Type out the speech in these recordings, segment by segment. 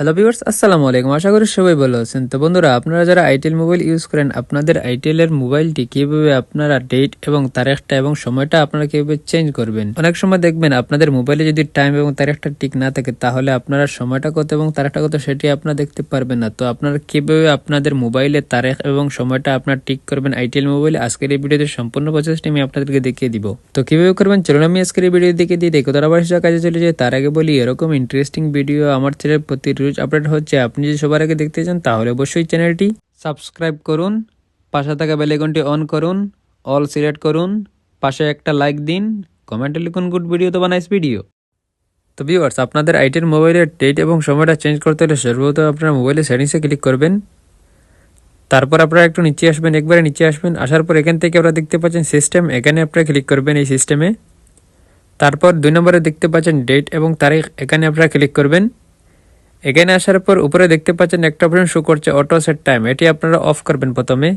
Hello viewers আসসালামু আলাইকুম। আশা করি সবাই ভালো আছেন। তো বন্ধুরা, আপনারা যারা আইটেল মোবাইল ইউজ করেন, আপনাদের আইটেলের মোবাইলটি কীভাবে আপনারা ডেট এবং তারিখটা এবং সময়টা আপনারা কীভাবে চেঞ্জ করবেন? অনেক সময় দেখবেন আপনাদের মোবাইলে যদি টাইম এবং তারিখটা ঠিক না থাকে, তাহলে আপনারা সময়টা কত এবং তারিখটা কত সেটি আপনারা দেখতে পারবেন না। তো আপনারা কীভাবে আপনাদের মোবাইলে তারিখ এবং সময়টা আপনারা ঠিক করবেন আইটেল মোবাইলে আজকের এই ভিডিওতে সম্পূর্ণ প্রসেসটি আমি আপনাদেরকে দেখিয়ে দিব। তো কীভাবে করবেন? চলুন আমি আজকের এই ভিডিও দেখে দিই। দেখো তারা কাজে চলে যায় তার আগে বলি, এরকম ইন্টারেস্টিং ভিডিও আমার চ্যানেল প্রতি রোজ আপডেট হচ্ছে, আপনি যদি সবার আগে দেখতে চান, তাহলে অবশ্যই চ্যানেলটি সাবস্ক্রাইব করুন, পাশে থাকা বেলাইকনটি অন করুন অল সিলেক্ট করুন, পাশে একটা লাইক দিন কমেন্টে লিখুন গুড ভিডিও তো নাইস ভিডিও তো ভিউয়ার্স আপনাদের আইটের মোবাইলের ডেট এবং সময়টা চেঞ্জ করতে হলে সর্বপ্রথম আপনার মোবাইলের সেটিংসে ক্লিক করবেন। তারপর আপনারা একটু নিচে আসবেন, একবারে নিচে আসবেন, আসার পর এখান থেকে আপনারা দেখতে পাচ্ছেন সিস্টেম এখানে আপনারা ক্লিক করবেন এই সিস্টেমে তারপর দুই নম্বরে দেখতে পাচ্ছেন ডেট এবং তারিখ, এখানে আপনারা ক্লিক করবেন। এখানে আসার পর উপরে দেখতে পাচ্ছেন একটা অপশন শো করছে অটো সেট টাইম এটি আপনারা অফ করবেন প্রথমে।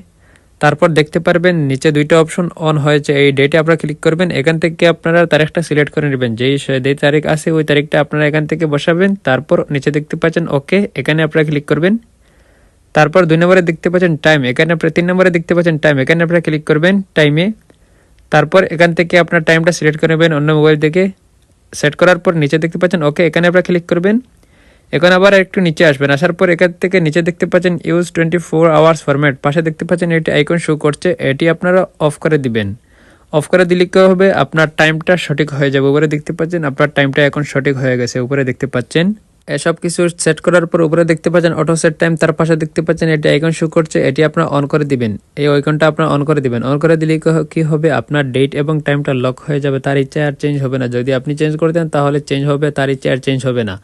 তারপর দেখতে পারবেন নিচে দুইটা অপশন অন হয়েছে। এই ডেটে আপনারা ক্লিক করবেন। এখান থেকে আপনারা তারিখটা সিলেক্ট করে নেবেন। যেই যেই তারিখ আছে, ওই তারিখটা আপনারা এখান থেকে বসাবেন। তারপর নিচে দেখতে পাচ্ছেন ওকে এখানে আপনারা ক্লিক করবেন। তারপর দুই নম্বরে দেখতে পাচ্ছেন টাইম এখানে আপনারা তিন নম্বরে দেখতে পাচ্ছেন টাইম এখানে আপনারা ক্লিক করবেন টাইমে তারপর এখান থেকে আপনার টাইমটা সিলেক্ট করে নেবেন অন্য মোবাইল থেকে। সেট করার পর নিচে দেখতে পাচ্ছেন ওকে এখানে আপনারা ক্লিক করবেন। এখন আবার একটু নিচে আসবেন। আসার পর এখান থেকে নিচে দেখতে পাচ্ছেন use twenty four hours format পাশে দেখতে পাচ্ছেন এটি আইকন শো করছে। এটি আপনারা অফ করে দিবেন। অফ করে দিলে কি হবে? আপনার টাইমটা সঠিক হয়ে যাবে। উপরে দেখতে পাচ্ছেন আপনার টাইমটা এখন সঠিক হয়ে গেছে। উপরে দেখতে পাচ্ছেন। এসব কিছু সেট করার পর উপরে দেখতে পাচ্ছেন অটো সেট টাইম তার পাশে দেখতে পাচ্ছেন এটি আইকন শো করছে, এটি আপনার অন করে দিবেন। এই আইকনটা আপনার অন করে দিবেন। অন করে দিলে কি হবে? আপনার ডেট এবং টাইমটা লক হয়ে যাবে, তার ইচ্ছে আর চেঞ্জ হবে না। যদি আপনি চেঞ্জ করে দেন, তাহলে চেঞ্জ হবে, তার ইচ্ছে আর চেঞ্জ হবে না।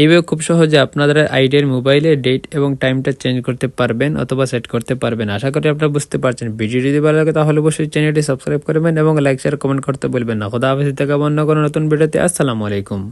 এইভাবে খুব সহজে আপনাদের আইডিয়ার মোবাইলে ডেট এবং টাইমটা চেঞ্জ করতে পারবেন অথবা সেট করতে পারবেন। আশা করি আপনারা বুঝতে পারছেন। ভিডিও যদি ভালো লাগে, তাহলে অবশ্যই চ্যানেলটি সাবস্ক্রাইব করবেন এবং লাইক শেয়ার কমেন্ট করতে বলবেন না। খোদা হাফেজ থেকে অন্য কোনো নতুন ভিডিওতে। আসসালামু আলাইকুম।